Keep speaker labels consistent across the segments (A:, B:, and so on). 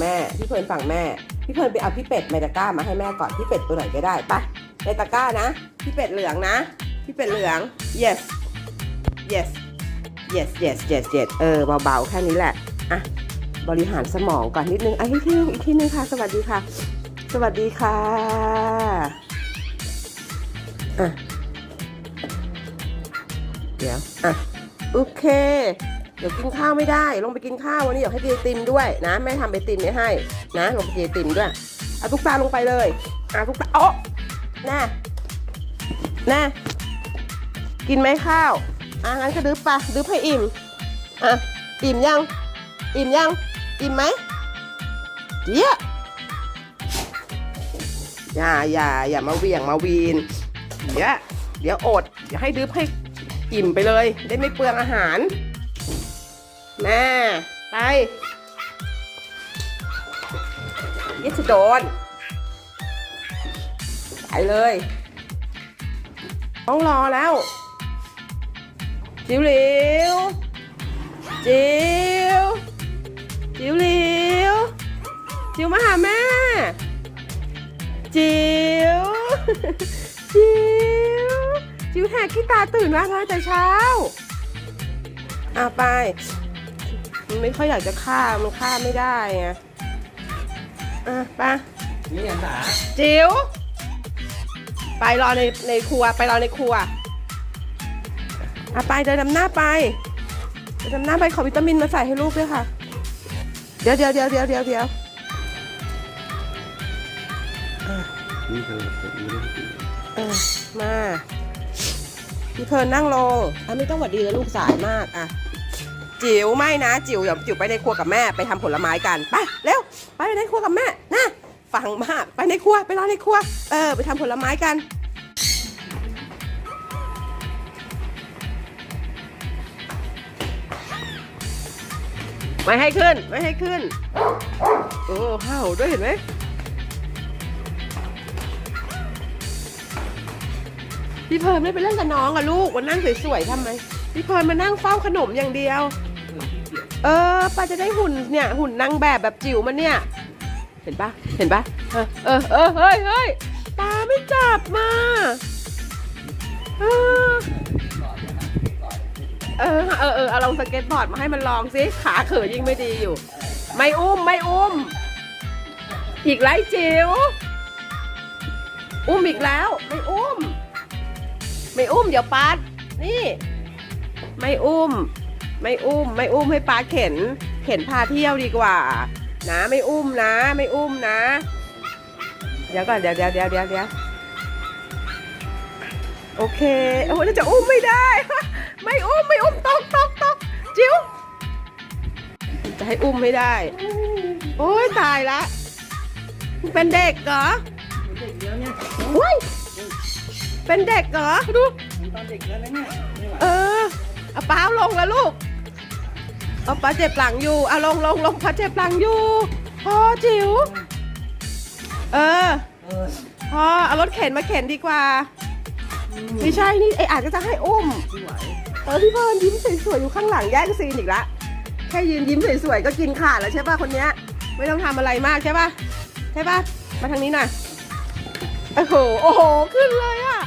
A: แม่ พี่เพลินฝั่งแม่ พี่เพลินไปเอาพี่เป็ดในตะกร้ามาให้แม่ก่อน พี่เป็ดตัวไหนก็ได้ไปะในตะกร้านะ พี่เป็ดเหลืองนะ พี่เป็ดเหลือง yes yes yes yes yes yes เออเบาๆแค่นี้แหละ อะ บริหารสมองก่อนนิดนึงอะอีกทีนึงอีกทีนึงค่ะ สวัสดีค่ะ สวัสดีค่ะ อะ เดี๋ยว อะ โอเค เดี๋ยวกินข้าวไม่ได้ ลงไปกินข้าววันนี้อยากให้กินไอติมด้วยนะแม่ทำไอติมนี้ให้นะลงไปกินไอติมด้วยเอาทุกตาลงไปเลยเอะทุกตาโอ้แน่แน่กินไหมข้าวอะงั้นก็ดึบไปะดึบให้อิ่มอะอิ่มยัง อิ่มยัง อิ่มไหมเดี๋ยวอย่าอย่าอย่ามาเวียงมาวีนเดี๋ยวเดี๋ยวอด เดี๋ยวให้ดึบให้อิ่มไปเลย ได้ไม่เปลืองอาหาร แม่ไปยิสโดนไปเลย ต้องรอแล้ว จิ๋วหลิว จิ๋ว จิ๋วหลิว จิ๋วมาหาแม่ จิ๋ว จิ๋ว จิ๋วแหกขี้ตาตื่นมามาแต่เช้าอะไป มันไม่ค่อยอยากจะฆ่ามันฆ่าไม่ได้ไงอะไป
B: นี่อันสา
A: จิ๋วไปรอในในครัวไปรอในครัวอะไปเดินนำหน้าไปเดินนำหน้าไปขอวิตามินมาใส่ให้ลูกด้วยค่ะ เดี๋ยวเดี๋ยวเดี๋ยวเดี๋ยวเดี๋ยวเดี๋ยว
B: นี่คือตัวนี้ได้กิน
A: เออมาพี่เพลินนั่งลงอะไม่ต้องหวัดดีแล้วลูกสายมากอะ จิ๋วไม่นะ จิ๋วเดี๋ยวจิ๋วไปในครัวกับแม่ไปทำผลไม้กันไปเร็วไปในครัวกับแม่นะฟังมากไปในครัวไปรอในครัว เออ ไปทำผลไม้กันไม่ให้ขึ้นไม่ให้ขึ้น โอ้เห่าด้วยเห็นไหมพี่เพิร์นไม่ไปเล่นกับน้องอะลูกวันนั่งสวยๆทำไมพี่เพิร์นมานั่งเฝ้าขนมอย่างเดียว เออป้าจะได้หุ่นเนี่ยหุ่นนางแบบแบบจิ๋วมันเนี่ย เห็นปะเห็นปะเออเออเฮ้ยเฮ้ยตาไม่จับมาเออเออเออเอาลองสเก็ตบอร์ดมาให้มันลองสิขาเขยยิ่งไม่ดีอยู่ ไม่อุ้มไม่อุ้ม อีกไรจิ๋วอุ้มอีกแล้ว ไม่อุ้ม ไม่อุ้มเดี๋ยวปาดนี่ ไม่อุ้ม ไม่อุ้ม ไม่อุ้มให้ปาเข็น เข็นพาเที่ยวดีกว่า นะ ไม่อุ้มนะ ไม่อุ้มนะ เดี๋ยวก่อนเดี๋ยวเดี๋ยวเดี๋ยวเดี๋ยวเดี๋ยวโอเคโอ้โหจะอุ้มไม่ได้ ไม่อุ้มไม่อุ้มตกตกตกจิ๋วจะให้อุ้มไม่ได้ โอ้ยตายละเป็นเด็กเหรอ
B: เด็กเยอะเนี่ย
A: ว้ยเป็นเด็กเหรอดู
B: ตอนเด็กเยอะแล้วเนี่ยไม่ไหว
A: เออเอาป้าเอาลงแล้วลูก เอาป้าเจ็บหลังอยู่เอาลงลงลงป้าเจ็บหลังอยู่พ่อจิ๋วเออ
B: เออ
A: เอารถเข็นมาเข็นดีกว่า ไม่ใช่นี่ไออาจจะจะให้อุ้มเออพี่เพิร์นยิ้มสวยๆอยู่ข้างหลังแย่งซีนอีกละแค่ยืนยิ้มสวยๆก็กินขาดแล้วใช่ป่ะคนเนี้ย ไม่ต้องทำอะไรมากใช่ป่ะใช่ป่ะมาทางนี้หน่อยโอ้โหโอ้โหขึ้นเลยอะ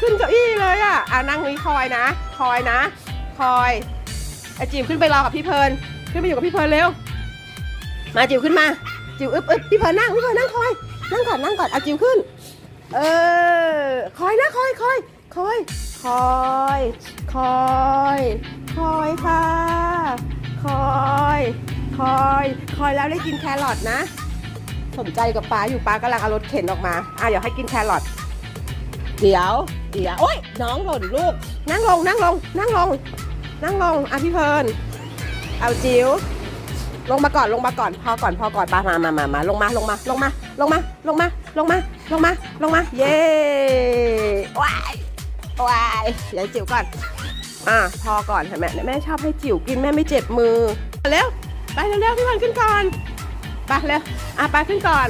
A: ขึ้นเก้าอี้เลยอะอะนั่งนี้คอยนะ คอยนะ คอย อจิ๋วขึ้นไปรอกับพี่เพลินขึ้นไปอยู่กับพี่เพลินเร็ว มาจิ๋วขึ้นมา จิ๋วอึ๊บอึ๊บพี่เพลินนั่งพี่เพลินนั่งคอย นั่งก่อนนั่งก่อนเอาจิ๋วขึ้น เออคอยนะคอยคอยคอยคอยคอยคอยค่ะคอยคอยคอยแล้วได้กินแครอทนะ สนใจกับป้าอยู่ป้ากำลังเอารถเข็นออกมาอะเดี๋ยวให้กินแครอทเดี๋ยวเดี๋ยวโอ๊ยน้องหล่นลูก นั่งลงนั่งลงนั่งลง นั่งลงอะพี่เพลิร์นเอาจิ๋วลงมาก่อนลงมาก่อน พอก่อนพอก่อนป้ามามามามาลงมาลงมาลงมาลงมาลงมาลงมาลงมาลงมาเย้ว้ายว้ายยายจิ๋วก่อนอะพอก่อนเห็นไหมแม่ชอบให้จิ๋วกินแม่ไม่เจ็บมือเร็วไปเร็วๆพี่เพลิร์นขึ้นก่อนไปเร็วอะไปขึ้นก่อน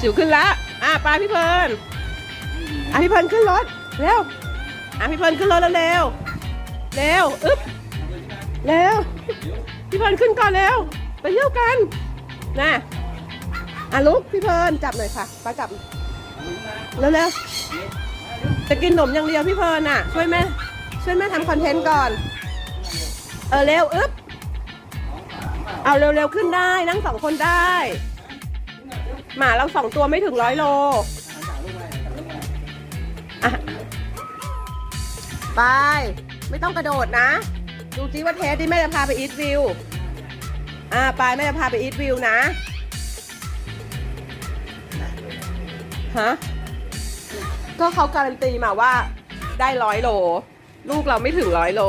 A: จิ๋วขึ้นแล้วอะไปพี่เพลิร์นอะพี่เพลิร์นขึ้นรถเร็วอะพี่เพลิร์นขึ้นรถแล้วเร็ว เร็วอึ๊บเร็วพี่เพลินขึ้นก่อนเร็วไปเที่ยวกันนะอะลุกพี่เพลินจับหน่อยค่ะป้าจับเร็วๆจะกินขนมอย่างเดียวพี่เพลินอะ ช่วยแม่ช่วยแม่ทำคอนเทนต์ก่อน เออเร็วอึ๊บเอาเร็วๆขึ้นได้นั่งสองคนได้ หมาเราสองตัวไม่ถึงร้อยโลไป ไม่ต้องกระโดดนะ ดูจิว่าเทสที่แม่จะพาไปอีทวิว อ่าไปแม่จะพาไปอีทวิวนะ ฮะ ก็เขาการันตีมาว่าได้ร้อยโล ลูกเราไม่ถึงร้อยโล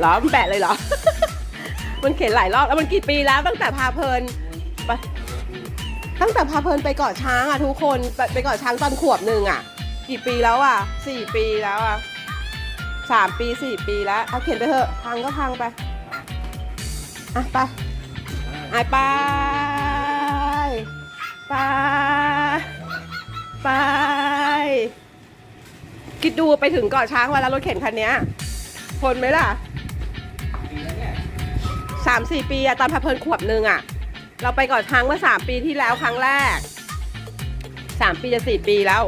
A: หรอมันแบะเลยเหรอ มันเข็นหลายรอบแล้วมันกี่ปีแล้วตั้งแต่พาเพลินไปตั้งแต่พาเพลินไปเกาะช้างอะทุกคนไปไปเกาะช้างตอนขวบหนึ่งอะ กี่ปีแล้วอะสี่ปีแล้วอะ สามปีสี่ปีแล้วเอาเข็นไปเถอะพังก็พังไปอะไปไอไปไปไป คิดดูไปถึงเกาะช้างเวลารถเข็นคันนี้ทนไหมล่ะสามสี่ปีอะตอนพาเพลินขวบหนึ่งอะเราไปเกาะช้างเมื่อสามปีที่แล้วครั้งแรกสามปีจะสี่ปีแล้ว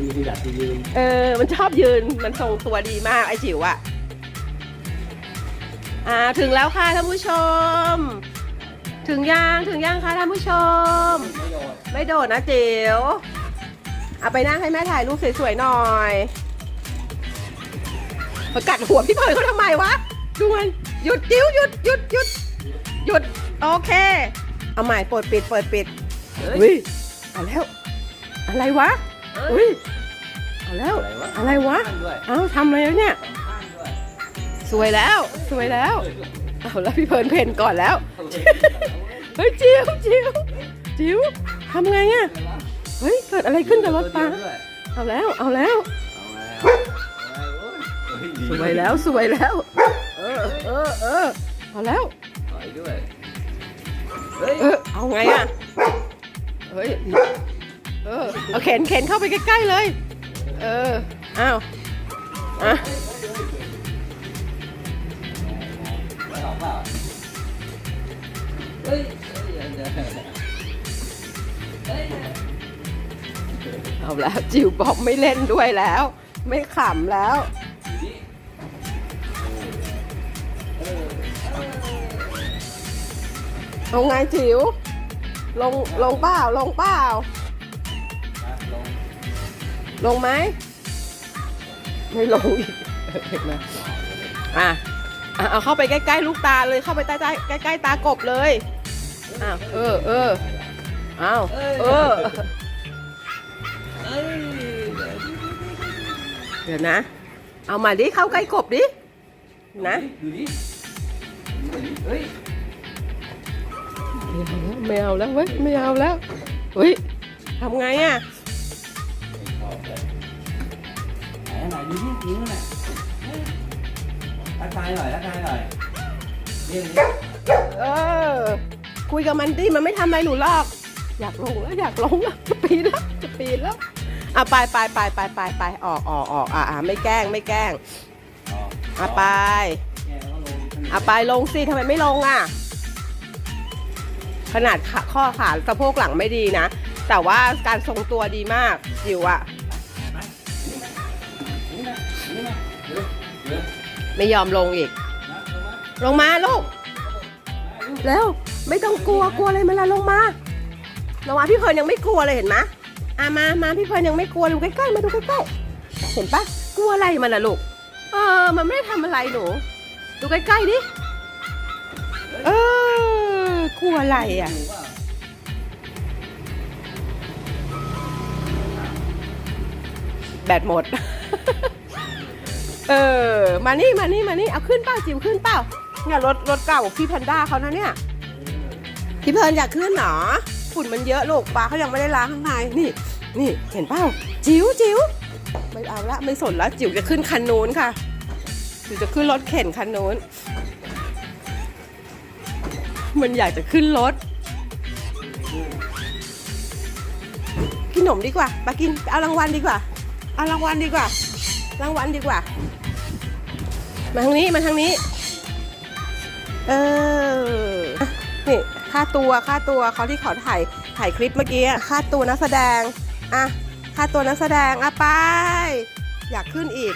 B: มีขยับที่ยืน
A: เออ มันชอบยืน มันทรงตัวดีมากไอจิ๋วอะอ่า ถึงแล้วค่ะท่านผู้ชม ถึงยัง ถึงยังคะท่านผู้ชม
B: ไม่โดด
A: ไม่โดดนะจิ๋วเอาไปนั่งให้แม่ถ่ายรูปสวยๆหน่อยประกัดหัวพี่เพลินเขาทำไมวะดูมันหยุดจิ๋วหยุดหยุดหยุดหยุดโอเค เอาใหม่เปิดปิดเปิดปิด
B: เฮ้
A: อุ้ยเอาแล้ว อะไรวะ อุ้ยเอาแล้ว อะไรวะ
B: ข้างด้วย
A: เอ้าทำอะไรแล้วเนี่ย
B: ข้างด้วย
A: สวยแล้ว สวยแล้ว เอาแล้วพี่เพลินเพนก่อนแล้ว เฮ้ยจิ๋วจิ๋วจิ๋วทำไงอะเฮ้ย เกิดอะไรขึ้นกับรถป้า
B: ด้วย
A: เอาแล้ว เอาแล้ว
B: เอาแล้วเอาแล้วโอ้ย
A: สวยแล้ว สวยแล้ว เออเออเออเอาแล้ว
B: ถอยด้วยเฮ้ย
A: เออเอาไงอะเฮ้ย เออเอาเข็นเข็นเข้าไปใกล้ๆเลย เอออ้าวอะ
B: ไม่ออกเปล่าเฮ้ยเฮ้ยเดี๋ยเฮ้ย
A: เอาแล้ว จิ๋วบอกไม่เล่นด้วยแล้ว ไม่ขำแล้ว
B: เอา
A: ไงจิ๋วลงลงเปล่าลงเปล่า
B: ลง
A: ไหม ไม่ลงอีกเห็นไหมอะอะเอาเข้าไปใกล้ๆลูกตาเลยเข้าไปใต้ๆใกล้ๆตากบเลยอ้าวเออเอออ้าวเออ
B: เอ้ย
A: เดี๋ยวนะ เอามาดิเข้าใกล้กบดินะ
B: ดูดิดูดิเฮ้ย
A: ไม่เอาแล้วเว้ยไม่เอาแล้วเฮ้ยทำไงอะ
B: นไหนดูดินิ้วน่ะเฮ้ยทักทายหน่อยทักทายหน่อยนี่นี่
A: เออ คุยกับมันดิมันไม่ทำอะไรหนูหรอก อยากลงแล้วอยากลงแล้วจะปีนแล้วจะปีนแล้วอะไปไปไปไปไปไปออกออกออกอะอะไม่แกล้งไม่แกล้ง
B: อะ
A: ไป
B: แกแล้วก็ลงข้างใน
A: อะไปลงสิทำไมไม่ลงอะ ขนาดขาข้อขาสะโพกหลังไม่ดีนะ แต่ว่าการทรงตัวดีมากจิ๋วอะ ไม่ยอมลงอีก
B: ลงมา
A: ลูกเร็วไม่ต้องกลัวกลัวอะไรมาละลงมาลงมาพี่เพลินยังไม่กลัวเลยเห็นไหมอะมามาพี่เพลินยังไม่กลัวดูใกล้ๆมาดูใกล้ๆเห็นปะกลัวอะไรมันล่ะลูก เออ มันไม่ได้ทำอะไรหนู ดูใกล้ๆดิ เออกลัวอะไรอะแบตหมด เออ มานี่มานี่มานี่เอาขึ้นเปล่าจิ๋วขึ้นเปล่าเนี่ยรถรถเก่าพี่แพนด้าเขานะเนี่ยพี่เพลินอยากขึ้นเหรอฝุ่นมันเยอะลูกปลาเขายังไม่ได้ล้างข้างในนี่นี่เห็นเปล่าจิ๋วจิ๋วไม่เอาละไม่สนละจิ๋วจะขึ้นคันนู้นค่ะจิ๋วจะขึ้นรถเข็นคันนู้น มันอยากจะขึ้นรถกินขนมดีกว่ามากินเอารางวัลดีกว่า เอารางวัลดีกว่า รางวัลดีกว่า มาทางนี้ มาทางนี้ เออ นี่ค่าตัวค่าตัวเขาที่เขาถ่ายถ่ายคลิปเมื่อกี้อะค่าตัวนักแสดง อะ ค่าตัวนักแสดง อะไป อยากขึ้นอีก